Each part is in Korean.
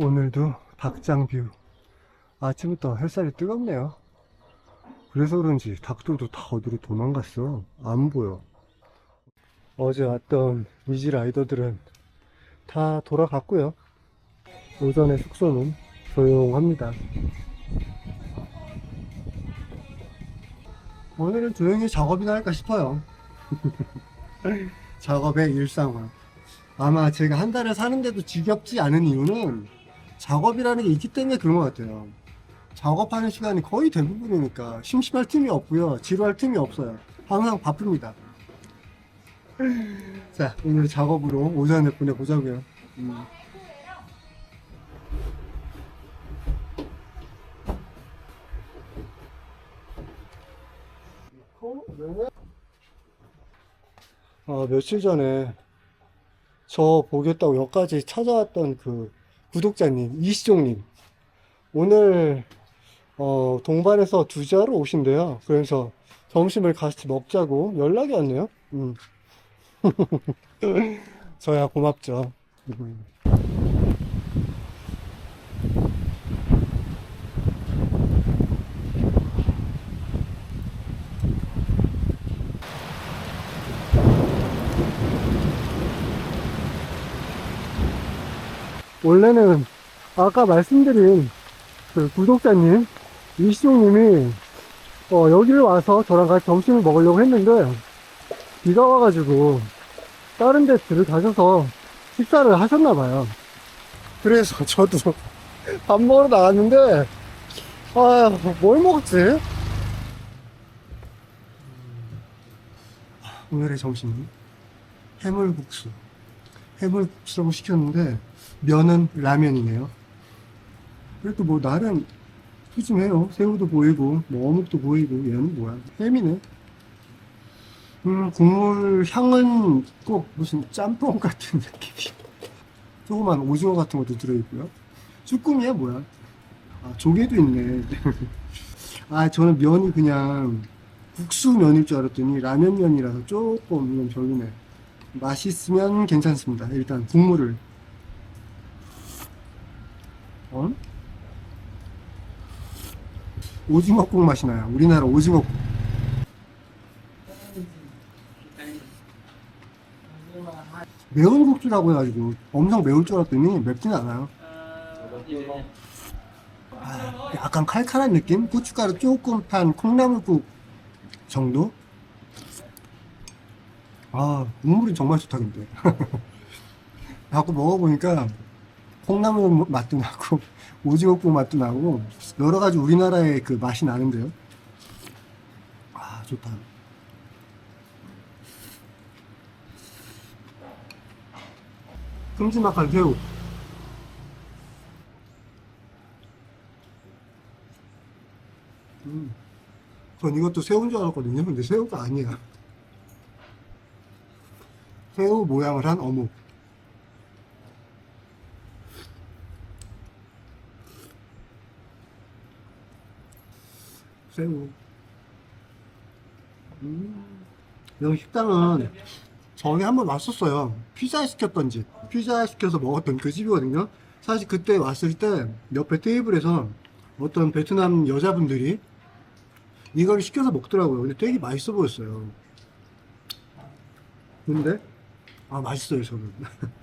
오늘도 닭장뷰 아침부터 햇살이 뜨겁네요. 그래서 그런지 닭들도 다 어디로 도망갔어. 안 보여. 어제 왔던 위지 라이더들은 다 돌아갔고요. 오전에 숙소는 조용합니다. 오늘은 조용히 작업이나 할까 싶어요. 작업의 일상화. 아마 제가 한 달을 사는데도 지겹지 않은 이유는 작업이라는 게 있기 때문에 그런 것 같아요. 작업하는 시간이 거의 대부분이니까 심심할 틈이 없고요. 지루할 틈이 없어요. 항상 바쁩니다. 자, 오늘 작업으로 오전에 보내보자고요. 음. 어, 며칠 전에 저 보겠다고 여기까지 찾아왔던 그 구독자님, 이시종님. 오늘, 어, 동반해서 두자로 오신대요. 그래서 점심을 같이 먹자고 연락이 왔네요. 음. 저야 고맙죠. 음. 원래는 아까 말씀드린 그 구독자님 이시종님이 어, 여기를 와서 저랑 같이 점심을 먹으려고 했는데 비가 와가지고 다른 데 들을 가셔서 식사를 하셨나봐요. 그래서 저도 밥 먹으러 나갔는데 아, 뭘 먹었지? 오늘의 점심은 해물국수. 해물국수라고 시켰는데 면은 라면이네요. 그래도 뭐 나름 푸짐해요. 새우도 보이고 뭐 어묵도 보이고 얘는 뭐야? 햄이네. 음 국물 향은 꼭 무슨 짬뽕 같은 느낌이. 조그만 오징어 같은 것도 들어있고요. 쭈꾸미야 뭐야? 아 조개도 있네. 아 저는 면이 그냥 국수 면일 줄 알았더니 라면 면이라서 조금 이건 별로네. 맛있으면 괜찮습니다. 일단 국물을 어? 오징어국 맛이 나요. 우리나라 오징어국. 매운 국수라고 해가지고 엄청 매울 줄 알았더니 맵진 않아요. 아, 약간 칼칼한 느낌? 고춧가루 조금 탄 콩나물국 정도? 아, 국물이 정말 좋다, 근데. 자꾸 먹어보니까 콩나물 맛도 나고 오징어국 맛도 나고 여러 가지 우리나라의 그 맛이 나는데요. 아 좋다. 큼지막한 새우. 음. 전 이것도 새우인 줄 알았거든요. 근데 새우가 아니야. 새우 모양을 한 어묵. 새우. 음. 여기 식당은 전에 한번 왔었어요. 피자 시켰던 집. 피자 시켜서 먹었던 그 집이거든요. 사실 그때 왔을 때 옆에 테이블에서 어떤 베트남 여자분들이 이걸 시켜서 먹더라고요. 근데 되게 맛있어 보였어요. 근데, 아, 맛있어요, 저는.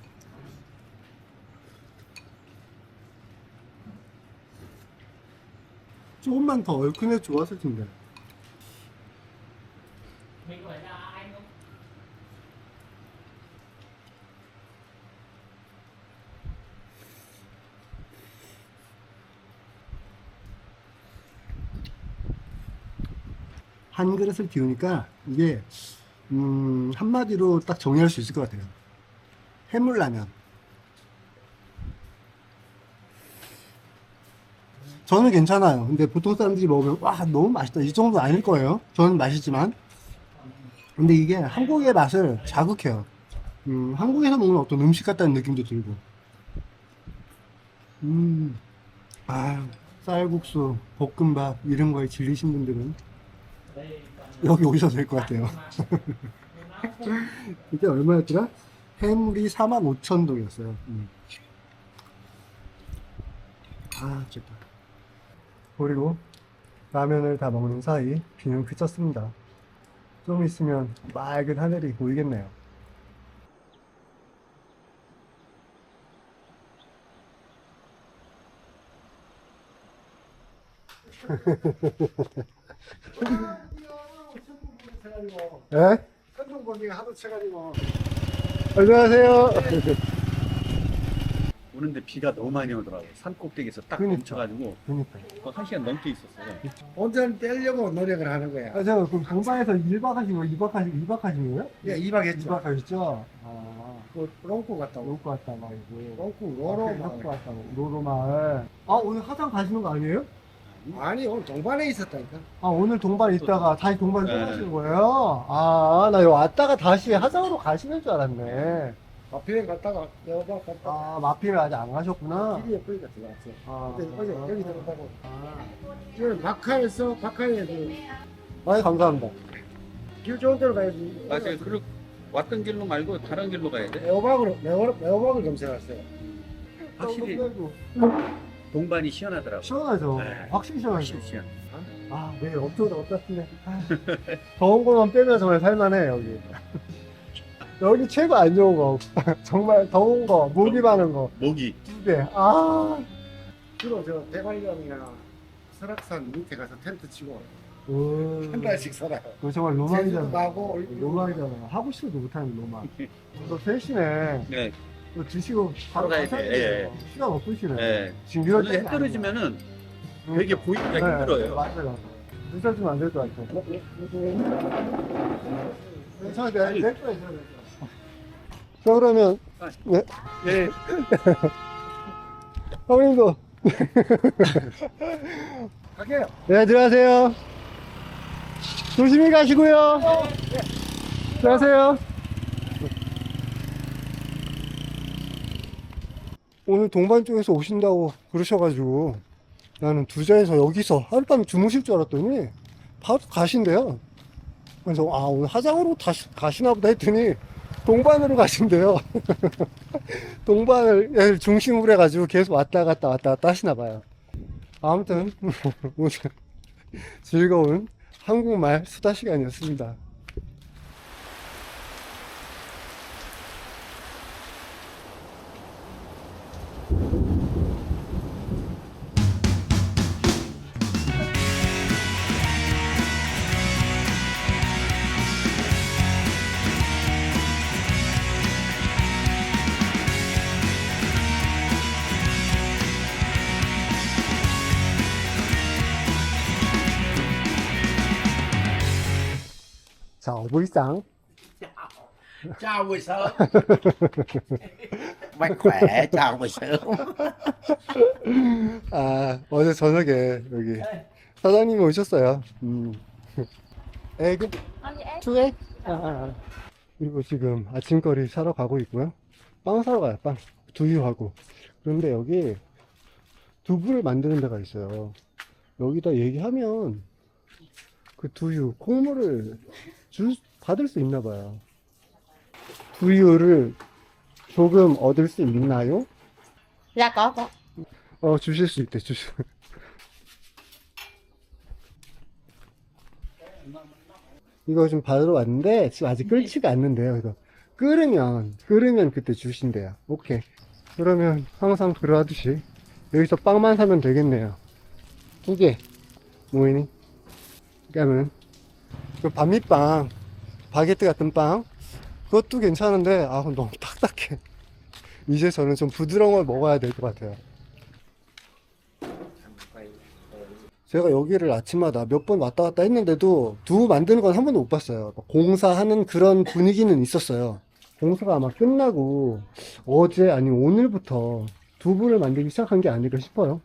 조금만 더 얼큰해 좋았을 텐데. 한 그릇을 비우니까 이게 음, 한마디로 딱 정리할 수 있을 것 같아요. 해물라면. 저는 괜찮아요. 근데 보통 사람들이 먹으면 와 너무 맛있다 이 정도는 아닐 거예요. 저는 맛있지만 근데 이게 한국의 맛을 자극해요. 음, 한국에서 먹는 어떤 음식 같다는 느낌도 들고. 음, 아 쌀국수, 볶음밥 이런 거에 질리신 분들은 여기 오셔도 될 것 같아요. 이게 얼마였더라? 해물이 45,000동이었어요. 음. 아, 좋다. 그리고 라면을 다 먹는 사이 비는 그쳤습니다. 좀 있으면 맑은 하늘이 보이겠네요. 예? 천둥번개가 하도 쳐가지고. 안녕하세요. 오는데 비가 너무 많이 오더라고요. 산 꼭대기에서 딱 그러니까. 멈춰가지고 그러니까. 거의 한 시간 넘게 있었어요. 온전 떼려고 노력을 하는 거야. 아, 제가 그럼 강바에서 1박 하신 거예요? 2박 하신, 2박 하신 거예요? 예, 2박 했죠. 2박 하셨죠? 아, 그 롱코 갔다 오고. 놓고 왔다 말고. 롱코 로로 놓고 왔다고. 로로 마을. 아, 오늘 화장 가시는 거 아니에요? 아니 오늘 동반에 있었다니까. 아, 오늘 동반 있다가 다시 동반 또 네. 가시는 거예요? 아, 나 여기 왔다가 다시 화장으로 가시는 줄 알았네. 마피행 갔다가 여바 갔다가 아, 마피를 아직 안 가셨구나. 길이 예쁘니까 들어왔어. 아, 근데 어제 여기 들어가고 아, 오늘 박하에서 박하에 그 아이, 감사합니다. 길 좋은 데로 가야지. 맞아요. 그리고 왔던 길로 말고 다른 길로 가야 돼. 매호박으로 매호 매호박을 검색했어요. 확실히 동반이 시원하더라고요. 시원하죠. 네. 확실히 시원하죠. 확실히 시원. 아, 내일 엄청 덥다시네. 아, 더운 것만 빼면 정말 살만해, 여기. 여기 최고 안 좋은 거. 정말 더운 거, 모기 많은 거. 모기. 두 개. 아. 주로 저 대관령이나 설악산 밑에 가서 텐트 치고 음, 한 달씩 살아요. 그거 정말 제주도 로망이잖아. 가고 로망이잖아. 하고 싶어도 못하는 로망. 너 셋이네. 네. 너 드시고 바로 가야 가셔야 돼. 돼요. 시간 없으시네. 네. 지금 이럴 저는 해 떨어지면은 아니야. 되게 보이기가 네, 힘들어요. 맞아요. 늦어지면 안 될 것 같아. 괜찮아, 내가 내 거야, 내 거야. 자, 그러면, 네. 네. 형님도. 갈게요. 네, 들어가세요. 조심히 가시고요. 들어가세요. 오늘 동반 쪽에서 오신다고 그러셔가지고 나는 두자에서 여기서 하룻밤 주무실 줄 알았더니 바로 가신대요. 그래서 아 오늘 화장으로 다시 가시나 보다 했더니 동반으로 가신대요. 동반을 중심으로 해가지고 계속 왔다 갔다 왔다 갔다 하시나 봐요. 아무튼 오늘 즐거운 한국말 수다 시간이었습니다. 자, 어불상 chào buổi sớm mạnh khỏe chào buổi sớm 아, 어제 저녁에 여기 사장님이 오셨어요. 음. 에그, 투 에그? 아, 아, 아. 그리고 지금 아침거리 사러 가고 있고요. 빵 사러 가요, 빵. 두유하고. 그런데 여기 두부를 만드는 데가 있어요. 여기다 얘기하면 그 두유, 콩물을 줄, 받을 수 있나 봐요. 두유를 조금 얻을 수 있나요? Có có 어, 주실 수 있대, 주실. 이거 좀 받으러 왔는데, 지금 아직 끓지가 않는데요. 그래서, 끓으면, 끓으면 그때 주신대요. 오케이. 그러면 항상 그러하듯이, 여기서 빵만 사면 되겠네요. 두 개. 뭐이니? 그러면, 그 반미빵, 바게트 같은 빵, 그것도 괜찮은데, 아, 너무 딱딱해. 이제 저는 좀 부드러운 걸 먹어야 될 것 같아요. 제가 여기를 아침마다 몇 번 왔다 갔다 했는데도 두부 만드는 건 한 번도 못 봤어요. 공사하는 그런 분위기는 있었어요. 공사가 아마 끝나고 어제 아니 오늘부터 두부를 만들기 시작한 게 아닐까 싶어요.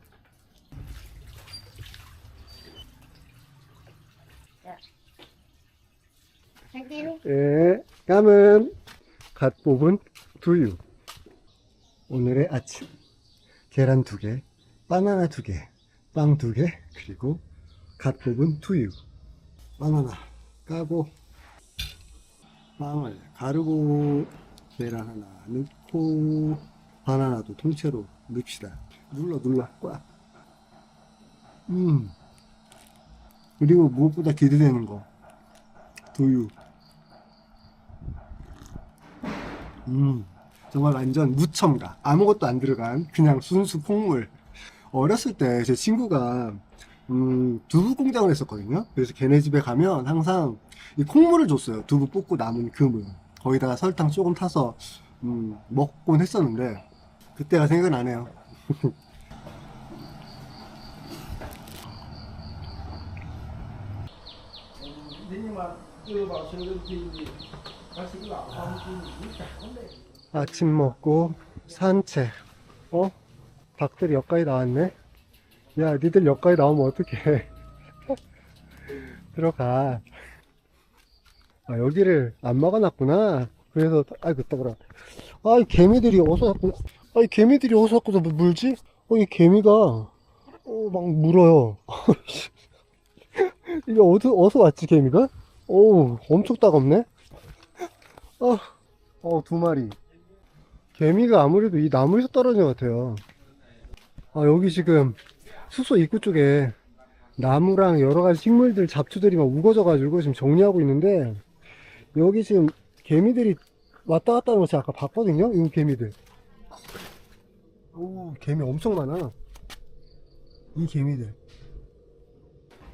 You 예, 감은 갓 뽑은 두유. 오늘의 아침. 계란 두 개, 바나나 두 개, 빵 두 개, 그리고 갓 뽑은 두유. 바나나 까고, 빵을 가르고, 계란 하나 넣고, 바나나도 통째로 넣읍시다. 눌러, 눌러, 꽉. 음. 그리고 무엇보다 기대되는 거. 두유. 음. 정말 완전 무첨가. 아무것도 안 들어간 그냥 순수 콩물. 어렸을 때 제 친구가 음, 두부 공장을 했었거든요. 그래서 걔네 집에 가면 항상 이 콩물을 줬어요. 두부 볶고 남은 금을. 거기다가 설탕 조금 타서 음, 먹곤 했었는데 그때가 생각나네요. 아침 먹고 산책. 어? 닭들이 여기까지 나왔네. 야, 니들 여기까지 나오면 어떡해. 들어가. 아, 여기를 안 막아놨구나. 그래서, 아이고, 따그라. 아, 이 개미들이 어서 자꾸, 아, 이 개미들이 어서 자꾸 저 물지? 어, 이 개미가, 어, 막 물어요. 이게 어디서, 어디서 왔지, 개미가? 오, 엄청 따갑네? 어, 어, 두 마리. 개미가 아무래도 이 나무에서 떨어진 것 같아요. 아, 여기 지금 숙소 입구 쪽에 나무랑 여러 가지 식물들, 잡초들이 막 우거져가지고 지금 정리하고 있는데, 여기 지금 개미들이 왔다 갔다 하는 거 제가 아까 봤거든요? 이 개미들. 오, 개미 엄청 많아. 이 개미들.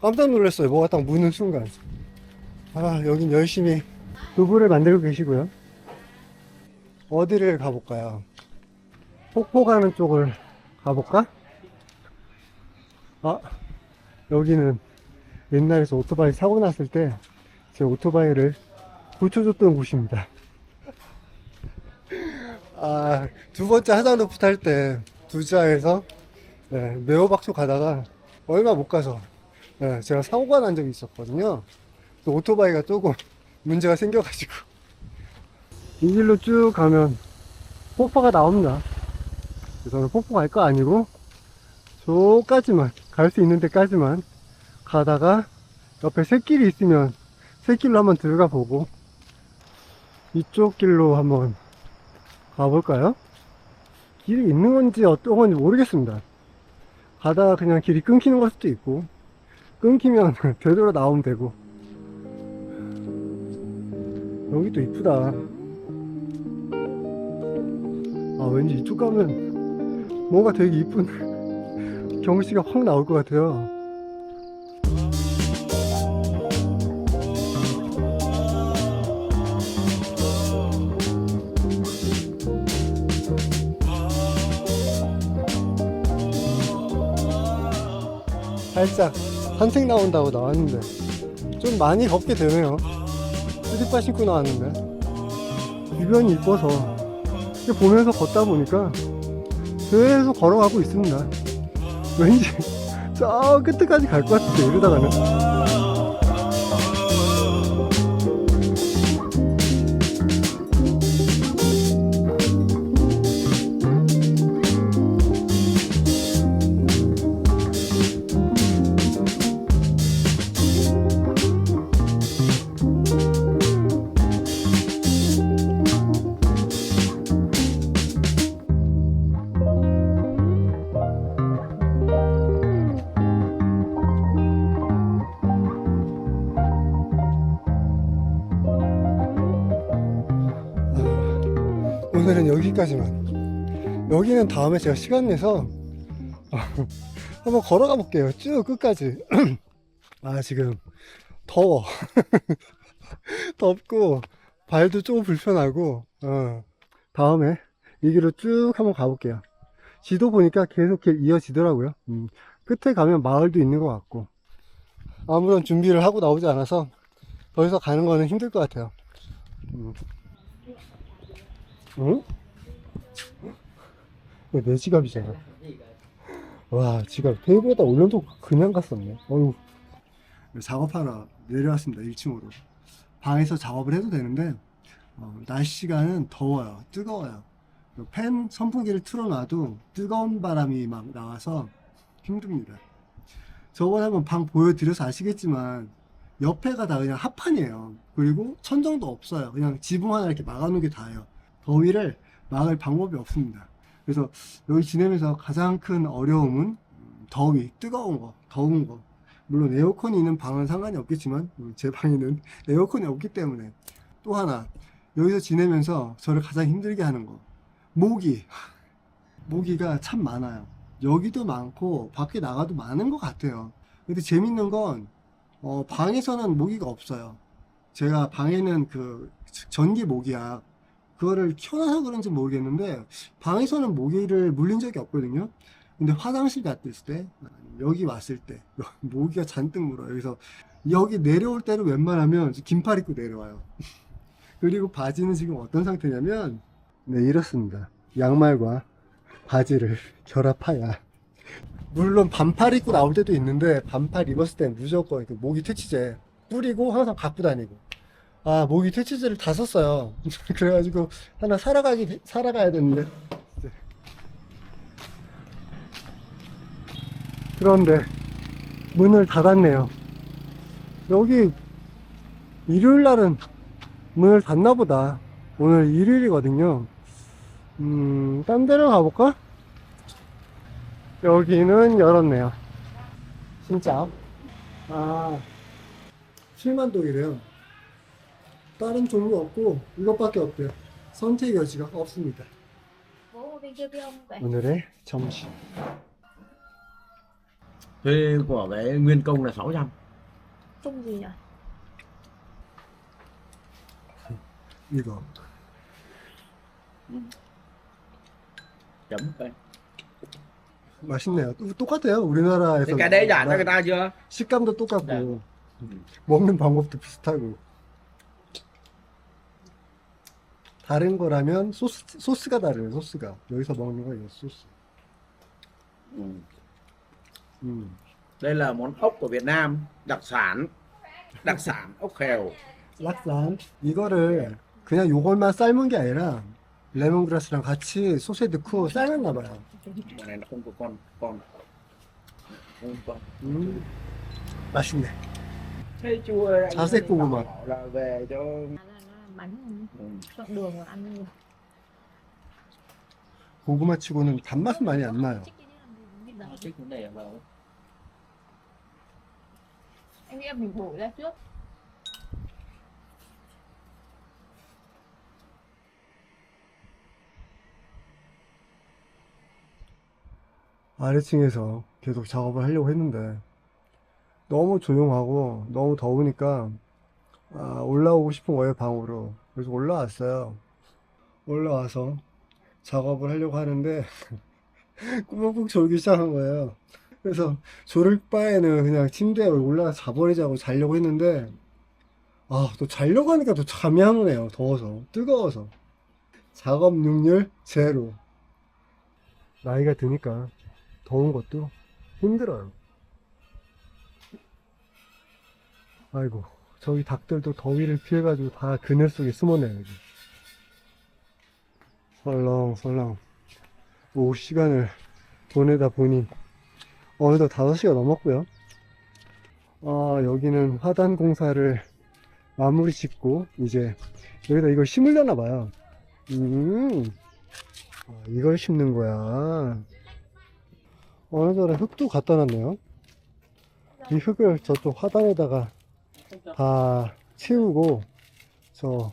깜짝 놀랐어요. 뭐가 딱 무는 순간. 아, 여긴 열심히 두부를 만들고 계시고요. 어디를 가볼까요? 폭포 가는 쪽을 가볼까? 아, 여기는 옛날에서 오토바이 사고 났을 때 제 오토바이를 고쳐줬던 곳입니다. 아, 두 번째 하단로프 탈 때 두자에서 네, 매호박초 가다가 얼마 못 가서 네, 제가 사고가 난 적이 있었거든요. 또 오토바이가 조금 문제가 생겨가지고 이 길로 쭉 가면 폭포가 나옵니다. 저는 폭포 갈 거 아니고 저까지만 갈 수 있는 데까지만 가다가 옆에 새길이 있으면 새길로 한번 들어가 보고 이쪽 길로 한번 가볼까요? 길이 있는 건지 어떤 건지 모르겠습니다. 가다가 그냥 길이 끊기는 걸 수도 있고 끊기면 되돌아 나오면 되고 여기도 이쁘다. 아 왠지 이쪽 가면 뭔가 되게 이쁜 경치가 확 나올 것 같아요. 살짝 산책 나온다고 나왔는데 좀 많이 걷게 되네요 쓰리빠 신고 나왔는데. 주변이 이뻐서 보면서 걷다 보니까 계속 걸어가고 있습니다. 왠지 저 끝에까지 갈 것 같은데 이러다가는 여기까지만. 여기는 다음에 제가 시간 내서 한번 걸어가 볼게요. 쭉 끝까지. 아 지금 더워. 덥고 발도 조금 불편하고 어, 다음에 이 길로 쭉 한번 가볼게요. 지도 보니까 계속 길 이어지더라고요. 음, 끝에 가면 마을도 있는 것 같고. 아무런 준비를 하고 나오지 않아서 더 이상 가는 거는 힘들 것 같아요. 음. 응? 내 지갑이잖아. 와, 지갑 테이블에다 올려놓고 그냥 갔었네. 어휴. 작업하러 내려왔습니다. 1층으로. 방에서 작업을 해도 되는데, 어, 날씨가는 더워요. 뜨거워요. 팬 선풍기를 틀어놔도 뜨거운 바람이 막 나와서 힘듭니다. 저번에 한번 방 보여드려서 아시겠지만, 옆에가 다 그냥 합판이에요. 그리고 천정도 없어요. 그냥 지붕 하나 이렇게 막아놓은 게 다예요. 더위를 막을 방법이 없습니다. 그래서 여기 지내면서 가장 큰 어려움은 더위, 뜨거운 거, 더운 거. 물론 에어컨이 있는 방은 상관이 없겠지만 음, 제 방에는 에어컨이 없기 때문에. 또 하나 여기서 지내면서 저를 가장 힘들게 하는 거. 모기. 모기가 참 많아요. 여기도 많고 밖에 나가도 많은 것 같아요. 근데 재밌는 건 어, 방에서는 모기가 없어요. 제가 방에는 그 전기 모기약 그거를 켜놔서 그런지 모르겠는데 방에서는 모기를 물린 적이 없거든요. 근데 화장실 갔을 때 여기 왔을 때 모기가 잔뜩 물어요. 그래서 여기 내려올 때는 웬만하면 긴팔 입고 내려와요. 그리고 바지는 지금 어떤 상태냐면 네 이렇습니다. 양말과 바지를 결합하여. 물론 반팔 입고 나올 때도 있는데 반팔 입었을 땐 무조건 그 모기 퇴치제 뿌리고 항상 갖고 다니고 아 모기 퇴치제를 다 썼어요 그래가지고 하나 사러 가기 사러 가야 되는데 그런데 문을 닫았네요 여기 일요일 날은 문을 닫나 보다 오늘 일요일이거든요 음, 딴 데로 가볼까? 여기는 열었네요. 진짜? 아, 7만동이래요. 다른 종류 없고, 이것밖에 없대요. 선택 여지가 없습니다. 오늘의 점심. thuê của cái nguyên công là 600 Chung gì nhỉ? 이거. chấm cái 맛있네요. 또- 똑같아요. 우리나라에서. cái đấy giả cho người ta chưa 식감도 똑같고, 네. 먹는 방법도 비슷하고. 다른 거라면 소스, 소스가 다르요 소스가. 여기서 먹는 거 이거 소스. ừ. 음. đây là món ốc của Việt Nam đặc sản đặc sản ốc khèo 락산. 이거를 그냥 요걸만 삶은 게 아니라, 레몬그라스랑 같이 소스에 넣고 삶았나 봐요. món này nó không có con con không có 음. 맛있네. thế chua 자색 고구마. bảo là về cho Là, là, là bánh ừ. chọn đường mà ăn nhiều. 고구마 치고는 단맛은 많이 안 나요. cái vấn đề là Em nghĩ là mình bổ ra trước. 아래층에서 계속 작업을 하려고 했는데 너무 조용하고 너무 더우니까 아, 올라오고 싶은 거예요 방으로. 그래서 올라왔어요. 올라와서 작업을 하려고 하는데 꾸벅꾸벅 졸기 시작한 거예요. 그래서 졸을 바에는 그냥 침대에 올라가서 자버리자고 자려고 했는데 아 또 자려고 하니까 또 잠이 안 오네요. 더워서. 뜨거워서. 작업 능률 제로. 나이가 드니까 더운 것도 힘들어요. 아이고, 저희 닭들도 더위를 피해가지고 다 그늘 속에 숨어네요, 여기. 설렁설렁. 오후 시간을 보내다 보니, 어느덧 5시가 넘었고요. 아, 여기는 화단 공사를 마무리 짓고, 이제, 여기다 이걸 심으려나 봐요. 음, 아, 이걸 심는 거야. 어느 전에 흙도 갖다 놨네요. 이 흙을 저쪽 화단에다가 다 채우고 저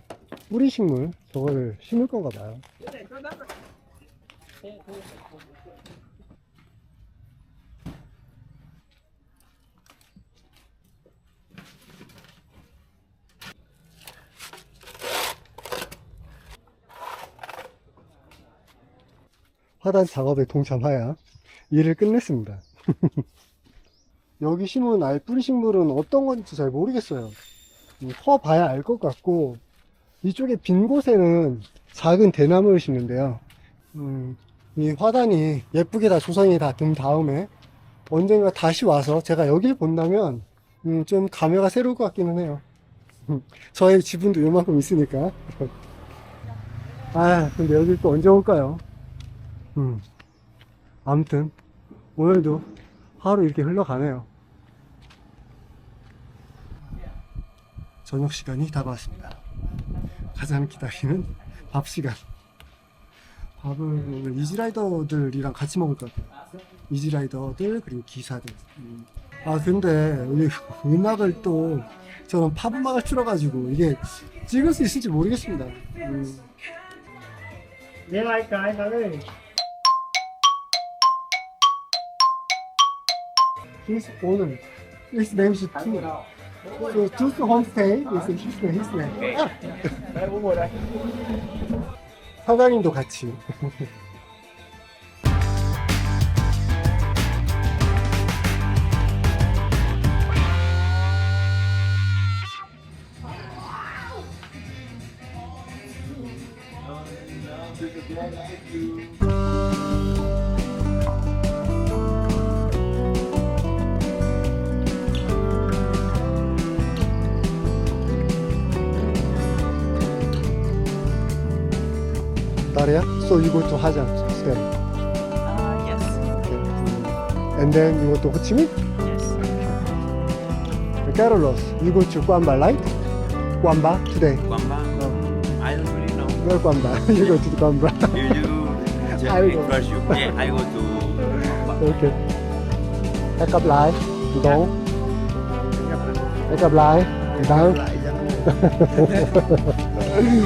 뿌리 식물 저거를 심을 건가 봐요. 화단 작업에 동참하여 일을 끝냈습니다. 여기 심은 알 뿌리 식물은 어떤 건지 잘 모르겠어요. 음, 퍼 봐야 알 것 같고 이쪽에 빈 곳에는 작은 대나무를 심는데요. 음, 이 화단이 예쁘게 다 조성이 다 된 다음에 언젠가 다시 와서 제가 여길 본다면 음, 좀 감회가 새로울 것 같기는 해요. 음, 저의 지분도 요만큼 있으니까. 아, 근데 여길 또 언제 올까요? 음. 아무튼 오늘도 하루 이렇게 흘러가네요. 저녁 시간이 다가왔습니다. 가장 기다리는 밥 시간. 밥을 오늘 이지라이더들이랑 같이 먹을 것 같아요. 이지라이더들 그리고 기사들. 음. 아 근데 우리 음악을 또 저는 팝 음악을 틀어가지고 이게 찍을 수 있을지 모르겠습니다. 음. His owner. His name is Two. So Two's homestay is his name. 아! 사장님도 같이. Daria, so you go to Hajang stay. Uh, yes, Okay. Mm. And then you go to Ho Chi Minh? yes. Carlos, you go to Guamba, right? Guamba today. Guamba? I don't really know. Where Guamba? you go to Guamba. You you I will. first you. Yeah, I go to Guamba. ok. Hẹn gặp lại. Đúng. Hẹn gặp lại. Đó. Okay,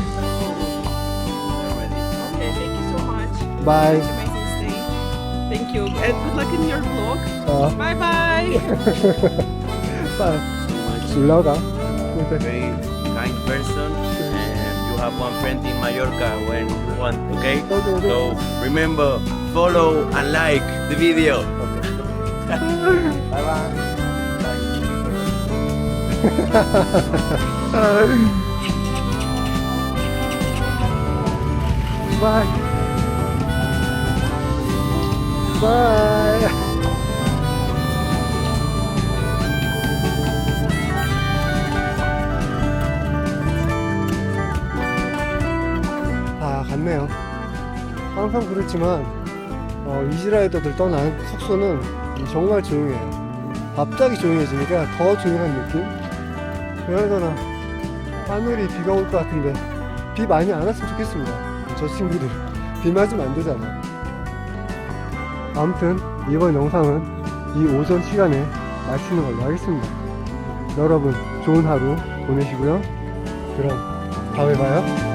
Bye. Such amazing stay. Thank you, and good luck in your vlog. Uh. Ờ, Bye bye. bye. So much. Sự. Very kind person. And you have one friend in Mallorca when you want, okay? Okay, okay. So remember, follow and like the video. Bye bye. Bye. Bye. 아, 갔네요. 항상 그렇지만, 어, 이지라이더들 떠난 숙소는 정말 조용해요. 갑자기 조용해지니까 더 조용한 느낌? 그러거나, 하늘이 비가 올 것 같은데, 비 많이 안 왔으면 좋겠습니다. 저 친구들 비 맞으면 안 되잖아. 아무튼 이번 영상은 이 오전 시간에 마치는 걸로 하겠습니다. 여러분 좋은 하루 보내시고요. 그럼 다음에 봐요.